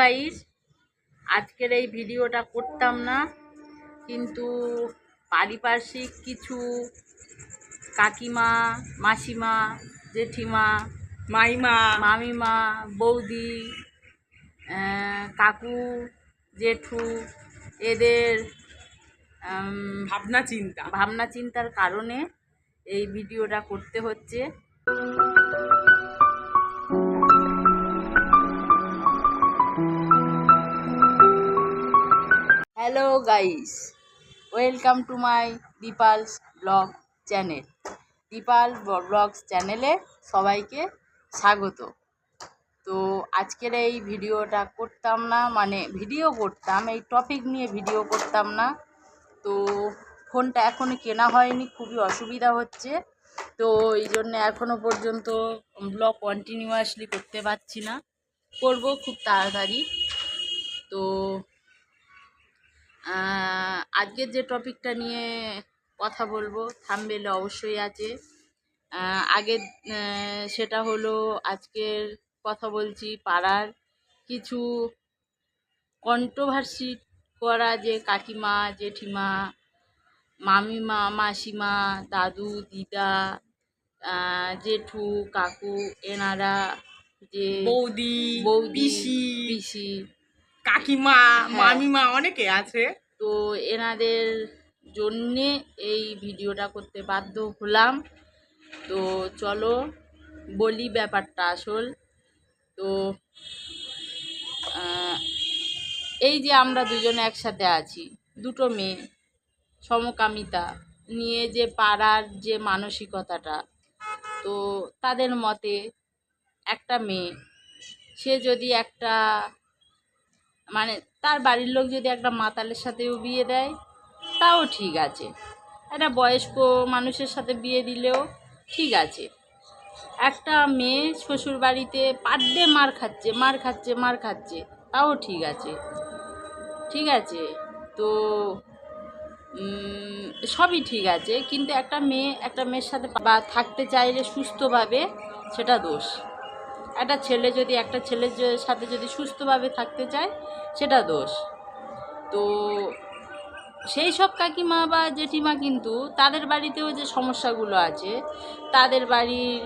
Guys আজকের এই ভিডিওটা করতাম না কিন্তু পারিপার্শ্বিক কিছু কাকিমা মাসিমা জেঠিমা মাইমা মামিমা বৌদি কাকু জেঠু এদের ভাবনা চিন্তা। ভাবনা চিন্তার কারণে এই ভিডিওটা করতে হচ্ছে। Hello guys welcome to my Deepals blog channel Deepal blogs চ্যানেলে সবাইকে স্বাগত। তো আজকের এই ভিডিওটা করতাম না মানে ভিডিও করতাম, এই টপিক নিয়ে ভিডিও করতাম না। তো ফোনটা এখনও কেনা হয়নি, খুবই অসুবিধা হচ্ছে। তো এই জন্য এখনও পর্যন্ত ব্লগ কন্টিনিউয়াসলি করতে পারছি না। করব খুব তাড়াতাড়ি। তো আজকের যে টপিকটা নিয়ে কথা বলব থামবেলে অবশ্যই আছে। আহ, আগে আহ, সেটা হলো আজকের কথা বলছি পাড়ার কিছু কন্ট্রোভার্সি করা যে কাকিমা জেঠিমা মামিমা মাসিমা দাদু দিদা জেঠু কাকু এনারা যে বৌদি বৌদি পিসি। পিসি। কাকিমা হ্যাঁ। মামিমা অনেকে আছে। তো এনাদের জন্যে এই ভিডিওটা করতে বাধ্য হলাম। তো চলো বলি ব্যাপারটা আসল। তো এই যে আমরা দুজনে একসাথে আছি দুটো মেয়ে সমকামিতা নিয়ে যে পাড়ার যে মানসিকতাটা তো তাদের মতে একটা মেয়ে সে যদি একটা মানে তার বাড়ির লোক যদি একটা মাতালের সাথেও বিয়ে দেয়, তাও ঠিক আছে। একটা বয়স্ক মানুষের সাথে বিয়ে দিলেও ঠিক আছে। একটা মেয়ে শ্বশুর বাড়িতে পার ডে মার খাচ্ছে মার খাচ্ছে মার খাচ্ছে, তাও ঠিক আছে। ঠিক আছে? তো সবই ঠিক আছে, কিন্তু একটা মেয়ে, একটা মেয়ের সাথে বা থাকতে চাইলে সুস্থভাবে সেটা দোষ। একটা ছেলে যদি, একটা ছেলের সাথে যদি সুস্থভাবে থাকতে চায়, সেটা দোষ। তো সেই সব কাকিমা বা জেঠিমা কিন্তু তাদের বাড়িতেও যে সমস্যাগুলো আছে, তাদের বাড়ির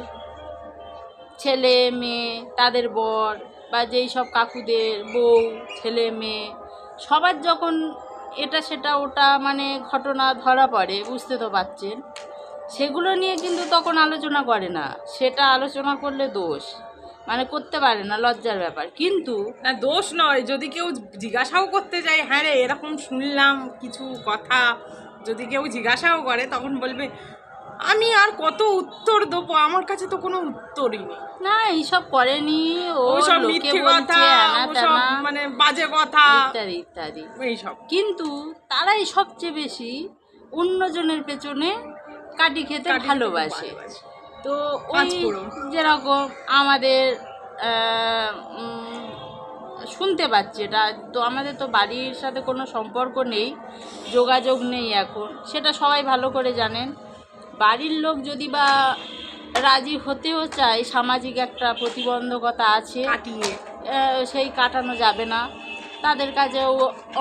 ছেলে, মেয়ে, তাদের বর বা যেই সব কাকুদের বউ, ছেলে, মেয়ে, সবার যখন এটা, সেটা, ওটা মানে ঘটনা ধরা পড়ে, বুঝতে তো পারছেন, সেগুলো নিয়ে কিন্তু তখন আলোচনা করে না। সেটা আলোচনা করলে দোষ। মানে করতে পারে না লজ্জার ব্যাপার। কিন্তু না দোষ নয় যদি কেউ জিজ্ঞাসাও করতে যায় হ্যাঁ রে এরকম শুনলাম কিছু কথা। যদি কেউ জিজ্ঞাসাও করে তখন বলবে আমি আর কত উত্তর দেবো? আমার কাছে তো কোনো উত্তরই নেই। না এইসব করেনি ও লোকে মিথ্যে কথা মানে বাজে কথা। ইত্যাদি ইত্যাদি। এইসব। কিন্তু তারাই সবচেয়ে বেশি অন্যজনের পেছনে কাটি খেতে ভালোবাসে। তো ওই যেরকম আমাদের শুনতে পাচ্ছি এটা। তো আমাদের তো বাড়ির সাথে কোনো সম্পর্ক নেই যোগাযোগ নেই এখন। সেটা সবাই ভালো করে জানেন। বাড়ির লোক যদি বা রাজি হতেও চায় সামাজিক একটা প্রতিবন্ধকতা আছে কাটিয়ে। সেই কাটানো যাবে না। তাদের কাছেও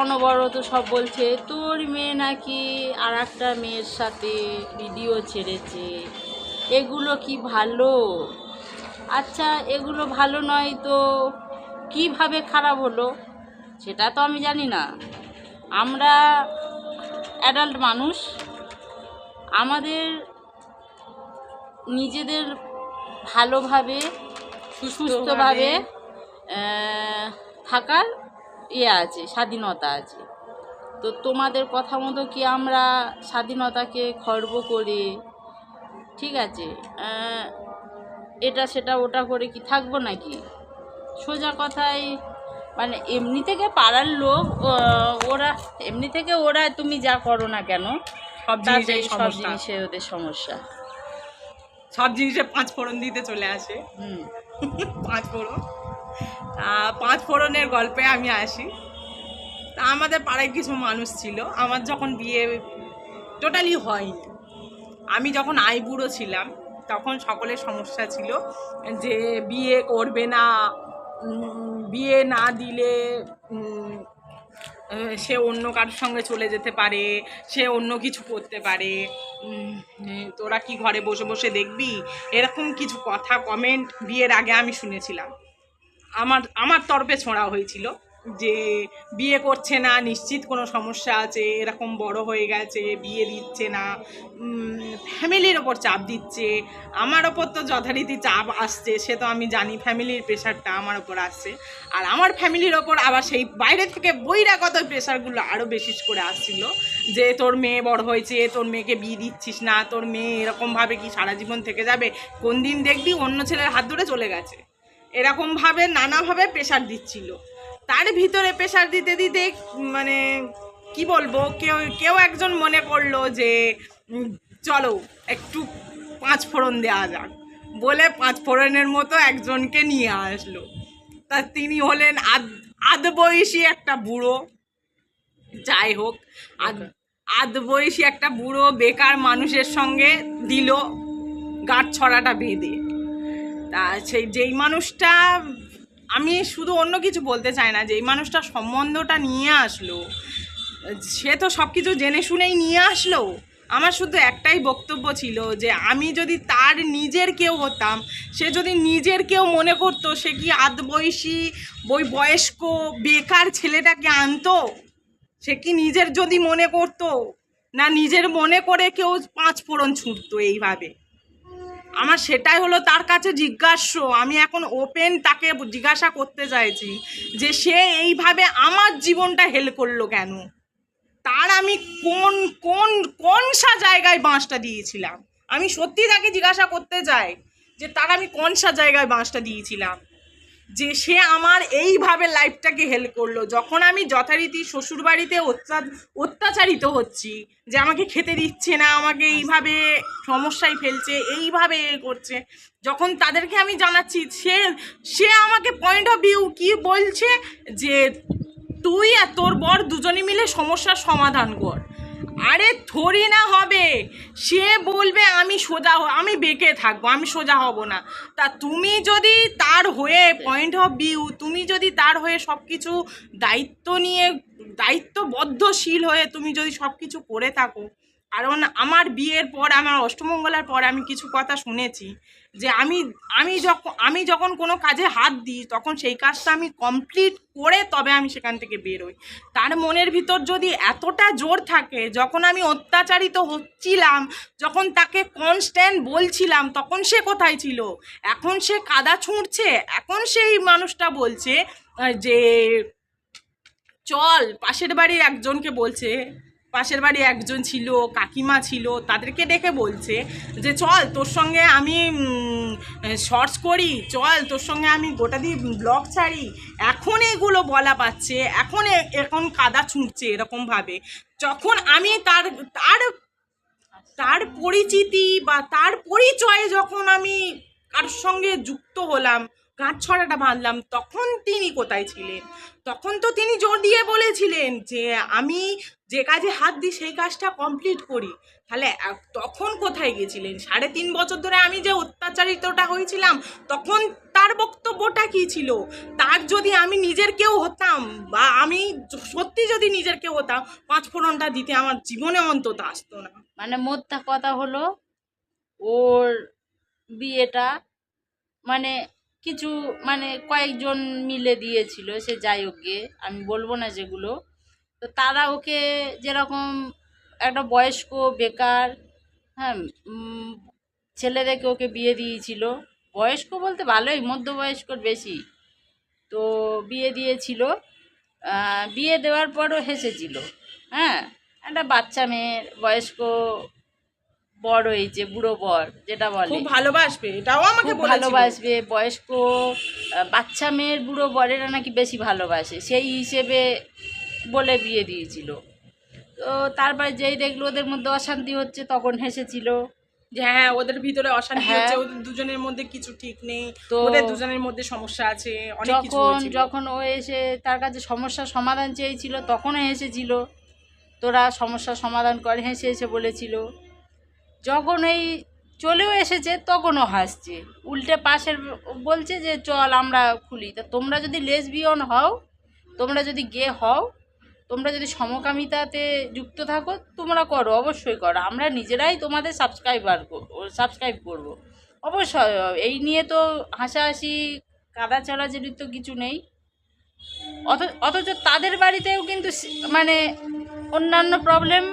অনবরত সব বলছে তোর মেয়ে নাকি আর একটা মেয়ের সাথে ভিডিও ছেড়েছে। এগুলো কি ভালো? আচ্ছা এগুলো ভালো নয় তো কীভাবে খারাপ হলো? সেটা তো আমি জানি না। আমরা অ্যাডাল্ট মানুষ। আমাদের নিজেদের ভালোভাবে সুস্থভাবে থাকার ইয়ে আছে স্বাধীনতা আছে। তো তোমাদের কথা মতো কি আমরা স্বাধীনতাকে খর্ব করে ঠিক আছে এটা সেটা ওটা করে কি থাকব নাকি? সোজা কথায় মানে এমনি থেকে পাড়ার লোক ওরা এমনি থেকে ওরা তুমি যা করো না কেন সব সব জিনিসে ওদের সমস্যা। সব জিনিসে পাঁচ ফোড়ন দিতে চলে আসে। হুম। পাঁচ ফোড়ন। পাঁচ ফোড়নের গল্পে আমি আসি। তা আমাদের পাড়ায় কিছু মানুষ ছিল আমার যখন বিয়ে টোটালি হয়নি। আমি যখন আইবুড়ো ছিলাম, তখন সকলের সমস্যা ছিল যে বিয়ে করবে না বিয়ে না দিলে সে অন্য কারোর সঙ্গে চলে যেতে পারে, সে অন্য কিছু করতে পারে। তোরা কি ঘরে বসে বসে দেখবি? এরকম কিছু কথা কমেন্ট বিয়ের আগে আমি শুনেছিলাম। আমার আমার তরফে ছোঁড়া হয়েছিল। যে বিয়ে করছে না, নিশ্চিত কোনো সমস্যা আছে, এরকম বড় হয়ে গেছে, বিয়ে দিচ্ছে না ফ্যামিলির ওপর চাপ দিচ্ছে, আমার ওপর তো যথারীতি চাপ আসছে, সে তো আমি জানি ফ্যামিলির প্রেশারটা আমার ওপর আসছে, আর আমার ফ্যামিলির ওপর আবার সেই বাইরে থেকে বহিরাগত প্রেশারগুলো আরও বেশি করে আসছিল, যে তোর মেয়ে বড় হয়েছে, তোর মেয়েকে বিয়ে দিচ্ছিস না, তোর মেয়ে এরকমভাবে কি সারা জীবন থেকে যাবে, কোন দিন দেখবি অন্য ছেলের হাত ধরে চলে গেছে, এরকমভাবে নানাভাবে প্রেশার দিচ্ছিল। তার ভিতরে প্রেশার দিতে দিতে মানে কি বলব কেউ কেউ একজন মনে করল যে চলো একটু পাঁচ ফোড়ন দেওয়া যাক। বলে পাঁচ ফোড়নের মতো একজনকে নিয়ে আসলো। তা তিনি হলেন আদ আধ বয়সী একটা বুড়ো। যাই হোক আধ আধ বয়সী একটা বুড়ো বেকার মানুষের সঙ্গে দিল গাঁট ছড়াটা বেঁধে। তা সেই যেই মানুষটা আমি শুধু অন্য কিছু বলতে চাই না যে এই মানুষটা সম্বন্ধটা নিয়ে আসলো, সে তো সব কিছু জেনে শুনেই নিয়ে আসলো। আমার শুধু একটাই বক্তব্য ছিল যে, আমি যদি তার নিজের কেউ হতাম, সে যদি নিজের কেউ মনে করতো, সে কি আধ বয়সী বই, বয়স্ক, বেকার ছেলেটাকে আনতো? সে কি নিজের যদি মনে করতো? না নিজের মনে করে কেউ পাঁচ ফোড়ন ছুটতো এইভাবে? আমার সেটাই হলো তার কাছে জিজ্ঞাস্য আমি এখন ওপেন তাকে জিজ্ঞাসা করতে চাইছি যে সে এইভাবে আমার জীবনটা হেল করল কেন? তার আমি কোন কোন কোন সা জায়গায় বাঁশটা দিয়েছিলাম? আমি সত্যি তাকে জিজ্ঞাসা করতে চাই যে তার আমি কোন সা জায়গায় বাঁশটা দিয়েছিলাম? যে সে আমার এইভাবে লাইফটাকে হেল্প করল। যখন আমি যথারীতি শ্বশুরবাড়িতে অত্যা অত্যাচারিত হচ্ছি, যে আমাকে খেতে দিচ্ছে না, আমাকে এইভাবে সমস্যায় ফেলছে, এইভাবে এ করছে, যখন তাদেরকে আমি জানাচ্ছি, সে সে আমাকে পয়েন্ট অফ ভিউ কি বলছে? যে তুই আর তোর বর দুজনে মিলে সমস্যার সমাধান কর। আরে থরি না হবে। সে বলবে, আমি সোজা আমি বেঁকে থাকব, আমি সোজা হব না। তা তুমি যদি তার হয়ে পয়েন্ট অফ ভিউ তুমি যদি তার হয়ে সব কিছু দায়িত্ব নিয়ে, দায়িত্ববদ্ধশীল হয়ে তুমি যদি সব কিছু করে থাকো কারণ আমার বিয়ের পর, আমার অষ্টমঙ্গলার পর আমি কিছু কথা শুনেছি যে আমি আমি যখন আমি যখন কোনো কাজে হাত দিই, তখন সেই কাজটা আমি কমপ্লিট করে তবে আমি সেখান থেকে বেরোই তার মনের ভিতর যদি এতটা জোর থাকে, যখন আমি অত্যাচারিত হচ্ছিলাম, যখন তাকে কনস্ট্যান্ট বলছিলাম, তখন সে কোথায় ছিল? এখন সে কাদা ছুঁড়ছে, এখন সেই মানুষটা বলছে যে, চল, পাশের বাড়ির একজনকে বলছে পাশের বাড়ি একজন ছিল, কাকিমা ছিল, তাদেরকে ডেকে বলছে যে, চল তোর সঙ্গে আমি শর্টস করি, চল তোর সঙ্গে আমি গোটা দিয়ে ব্লগ ছাড়ি। এখন এগুলো বলা পাচ্ছে, এখন এখন কাদা ছুঁড়ছে এরকমভাবে। যখন আমি তার তার তার পরিচিতি বা তার পরিচয়ে যখন আমি কারোর সঙ্গে যুক্ত হলাম গাঁট ছড়াটা বাঁধলাম তখন তিনি কোথায় ছিলেন? তখন তো তিনি জোর দিয়ে বলেছিলেন যে, আমি যে কাজে হাত দিই, সেই কাজটা কমপ্লিট করি। তাহলে তখন কোথায় গেছিলেন? সাড়ে তিন বছর ধরে আমি যে অত্যাচারিতটা হয়েছিলাম, তখন তার বক্তব্যটা কি ছিল? তার যদি আমি নিজের কেউ হতাম বা আমি সত্যি যদি নিজের কেউ হতাম, পাঁচ ফোড়নটা দিতে আমার জীবনে অন্তত আসতো না। মানে মোদ্দা কথা হলো, ওর বিয়েটা মানে কিছু মানে কয়েকজন মিলে দিয়েছিল, সে যাই গে, আমি বলব না যেগুলো। তো তারা ওকে যেরকম একটা বয়স্ক, বেকার হ্যাঁ ছেলে দেখে ওকে বিয়ে দিয়েছিল। বয়স্ক বলতে ভালোই, মধ্যবয়স্কর বেশি। তো বিয়ে দিয়েছিল। বিয়ে দেওয়ার পরও হেসেছিল। হ্যাঁ একটা বাচ্চা মেয়ের বয়স্ক বড় হয়েছে বুড়ো বর যেটা বলে। খুব ভালোবাসবে এটাও আমাকে খুব ভালোবাসবে বয়স্ক বাচ্চা মেয়ের বুড়ো বরেরা নাকি বেশি ভালোবাসে সেই হিসেবে বলে বিয়ে দিয়েছিল। তো তারপরে যেই দেখল ওদের মধ্যে অশান্তি হচ্ছে তখন হেসেছিল। যে হ্যাঁ ওদের ভিতরে অশান্তি হ্যাঁ। হচ্ছে ওদের দুজনের মধ্যে কিছু ঠিক নেই। তো- ওদের দুজনের মধ্যে সমস্যা আছে অনেক কিছু যখন যখন ও এসে তার কাছে সমস্যার সমাধান চেয়েছিল তখনও হেসেছিল। তোরা সমস্যার সমাধান করে হেসে হেসে বলেছিল। যখন এই চলেও এসেছে, তখনও হাসছে। উল্টে পাশের বলছে যে, চল আমরা খুলি। তা তোমরা যদি লেসবিয়ন হও, তোমরা যদি গে হও, তোমরা যদি সমকামিতাতে যুক্ত থাকো, তোমরা করো, অবশ্যই করো। আমরা নিজেরাই তোমাদের সাবস্ক্রাইবার সাবস্ক্রাইব করব। অবশ্যই, এই নিয়ে তো হাসাহাসি কাদা চড়াচড়ি তো কিছু নেই। অথ, অথচ তাদের বাড়িতেও কিন্তু মানে অন্যান্য প্রবলেম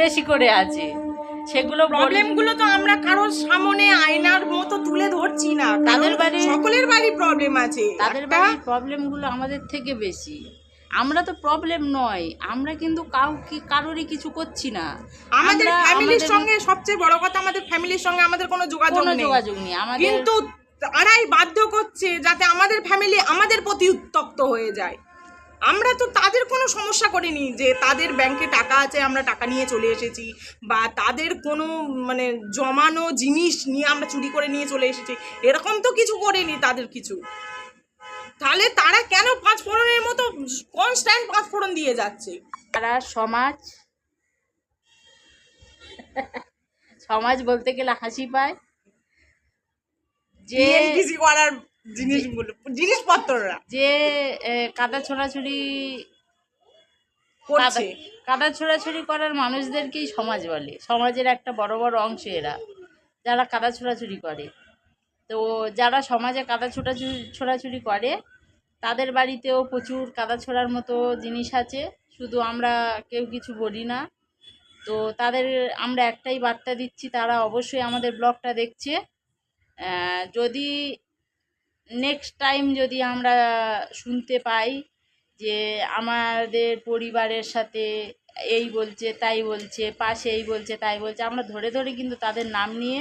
বেশি করে আছে। সেগুলো প্রবলেমগুলো তো আমরা কারোর সামনে আয়নার মতো তুলে ধরছি না তাদের বাড়ি- সকলের বাড়ি প্রবলেম আছে। তাদের বাড়ির প্রবলেমগুলো আমাদের থেকে বেশি। আমরা তো প্রবলেম নয় আমরা কিন্তু কাউকে কারোরই কিছু করছি না। আমাদের ফ্যামিলির সঙ্গে সবচেয়ে বড় কথা আমাদের ফ্যামিলির সঙ্গে আমাদের কোনো যোগাযোগ নেই। যোগাযোগ নেই আমাদের কিন্তু তারাই বাধ্য করছে যাতে আমাদের ফ্যামিলি আমাদের প্রতি উত্তপ্ত হয়ে যায়। আমরা তো তাদের কোনো সমস্যা করিনি যে তাদের ব্যাংকে টাকা আছে আমরা টাকা নিয়ে চলে এসেছি বা তাদের কোনো মানে জমানো জিনিস নিয়ে আমরা চুরি করে নিয়ে চলে এসেছি এরকম তো কিছু করিনি তাদের কিছু। তাহলে তারা কেন পাঁচ ফোড়নের মতো কনস্ট্যান্ট পাঁচ ফোড়ন দিয়ে যাচ্ছে? তারা সমাজ সমাজ বলতে গেলে হাসি পায়। যে করার জিনিসগুলো জিনিসপত্ররা। যে কাদা ছোড়াছুড়ি করছে। কাদা- ছোড়াছুড়ি করার মানুষদেরকেই সমাজ বলে। সমাজের একটা বড় বড় অংশ এরা যারা কাদা ছোড়াছুড়ি করে। তো যারা সমাজে কাদা ছোটাছুড়ি ছোড়াছুড়ি করে তাদের বাড়িতেও প্রচুর কাদা ছোড়ার মতো জিনিস আছে। শুধু আমরা কেউ কিছু বলি না। তো তাদের আমরা একটাই বার্তা দিচ্ছি তারা অবশ্যই আমাদের ব্লগটা দেখছে। যদি নেক্সট টাইম যদি আমরা শুনতে পাই যে আমাদের পরিবারের সাথে এই বলছে, তাই বলছে, পাশে এই বলছে, তাই বলছে, আমরা ধরে ধরে কিন্তু তাদের নাম নিয়ে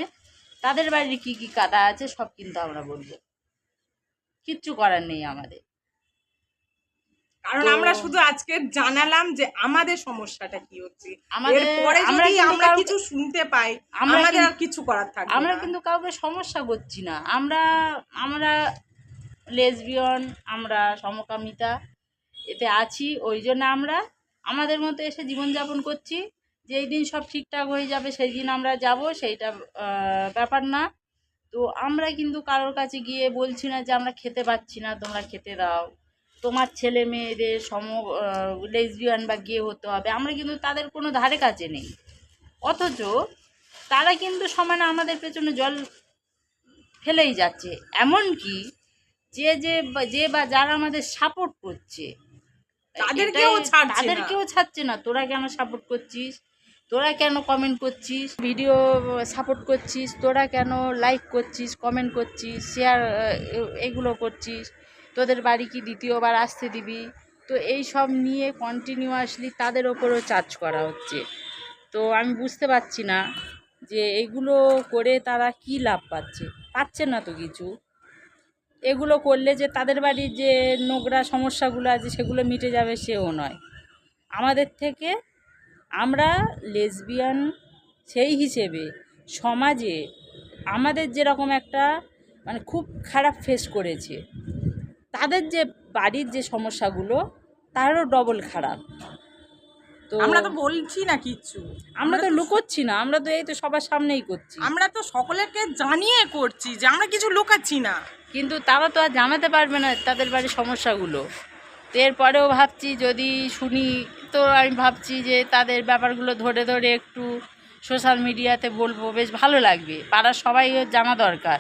তাদের বাড়ির কী কী কাদা আছে সব কিন্তু আমরা বলব। কিচ্ছু করার নেই আমাদের। কারণ আমরা শুধু আজকে জানালাম যে আমাদের সমস্যাটা কি হচ্ছে। আমাদের পরে আমরা যদি আমরা কিছু শুনতে পাই আমাদের আর কিছু করার থাকবে আমরা কিন্তু কাউকে সমস্যা করছি না। আমরা আমরা লেসবিয়ন আমরা সমকামিতা এতে আছি ওই জন্য আমরা আমাদের মতো এসে জীবনযাপন করছি। যেই দিন সব ঠিকঠাক হয়ে যাবে সেই দিন আমরা যাব সেইটা ব্যাপার না। তো আমরা কিন্তু কারোর কাছে গিয়ে বলছি না যে আমরা খেতে পাচ্ছি না তোমরা খেতে দাও। তোমার ছেলে মেয়েদের সম লেসবিয়ান বা গিয়ে হতে হবে আমরা কিন্তু তাদের কোনো ধারে কাছে নেই। অথচ তারা কিন্তু সমানে আমাদের পেছনে জল ফেলেই যাচ্ছে। এমনকি যে যে বা- যে বা যারা আমাদের সাপোর্ট করছে তাদেরকেও। তাদেরকেও ছাড়ছে না। তোরা কেন সাপোর্ট করছিস? তোরা কেন কমেন্ট করছিস? ভিডিও সাপোর্ট করছিস? তোরা কেন লাইক করছিস? কমেন্ট করছিস? শেয়ার এগুলো করছিস? তোদের বাড়ি কি দ্বিতীয়বার আসতে দিবি? তো এই সব নিয়ে কন্টিনিউয়াসলি তাদের ওপরও চার্জ করা হচ্ছে। তো আমি বুঝতে পারছি না যে এগুলো করে তারা কি লাভ পাচ্ছে। পাচ্ছে না তো কিছু। এগুলো করলে যে তাদের বাড়ির যে নোংরা সমস্যাগুলো আছে সেগুলো মিটে যাবে সেও নয়। আমাদের থেকে আমরা লেসবিয়ান সেই হিসেবে সমাজে আমাদের যেরকম একটা মানে খুব খারাপ ফেস করেছে। তাদের যে বাড়ির যে সমস্যাগুলো তারও ডবল খারাপ। তো আমরা তো বলছি না কিচ্ছু আমরা তো লুকোচ্ছি না আমরা তো এই তো সবার সামনেই করছি। আমরা তো সকলেরকে জানিয়ে করছি যে আমরা কিছু লুকাচ্ছি না। কিন্তু তারা তো আর জানাতে পারবে না তাদের বাড়ির সমস্যাগুলো। তো এরপরেও ভাবছি যদি শুনি তো আমি ভাবছি যে তাদের ব্যাপারগুলো ধরে ধরে একটু সোশ্যাল মিডিয়াতে বলব বেশ ভালো লাগবে। পাড়ার সবাই জানা দরকার।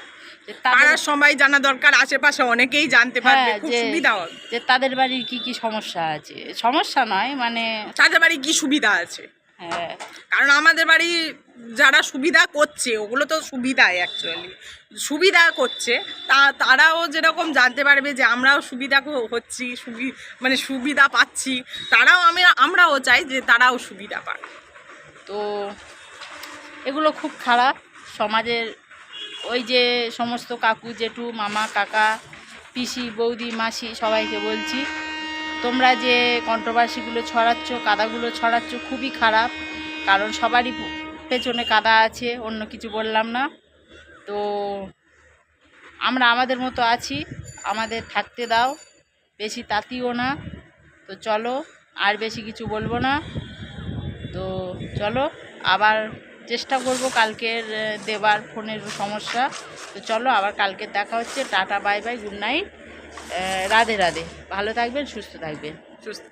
তারা সবাই জানা দরকার আশেপাশে অনেকেই জানতে পারবে হ্যাঁ, খুব সুবিধা হবে। যে তাদের বাড়ির কি কি সমস্যা আছে? সমস্যা নয় মানে তাদের বাড়ি কি সুবিধা আছে? হ্যাঁ। কারণ আমাদের বাড়ি যারা সুবিধা করছে ওগুলো তো সুবিধাই অ্যাকচুয়ালি সুবিধা করছে তা তারাও যেরকম জানতে পারবে যে আমরাও সুবিধা হচ্ছি সুবি মানে সুবিধা পাচ্ছি তারাও আমি আমরাও চাই যে তারাও সুবিধা পাক। তো এগুলো খুব খারাপ সমাজের ওই যে সমস্ত কাকু, জেঠু, মামা, কাকা, পিসি, বৌদি, মাসি সবাইকে বলছি, তোমরা যে কন্ট্রোভার্সিগুলো ছড়াচ্ছ, কাদাগুলো ছড়াচ্ছ, খুবই খারাপ, কারণ সবারই পেছনে কাদা আছে, অন্য কিছু বললাম না। তো আমরা আমাদের মতো আছি, আমাদের থাকতে দাও, বেশি তাতিও না। তো চলো, আর বেশি কিছু বলব না। তো চলো, আবার চেষ্টা করব কালকের দেবার ফোনের সমস্যা। তো চলো আবার কালকে দেখা হচ্ছে। Tata, bye bye, good night. Radhe Radhe. ভালো থাকবেন, সুস্থ থাকবেন। সুস্থ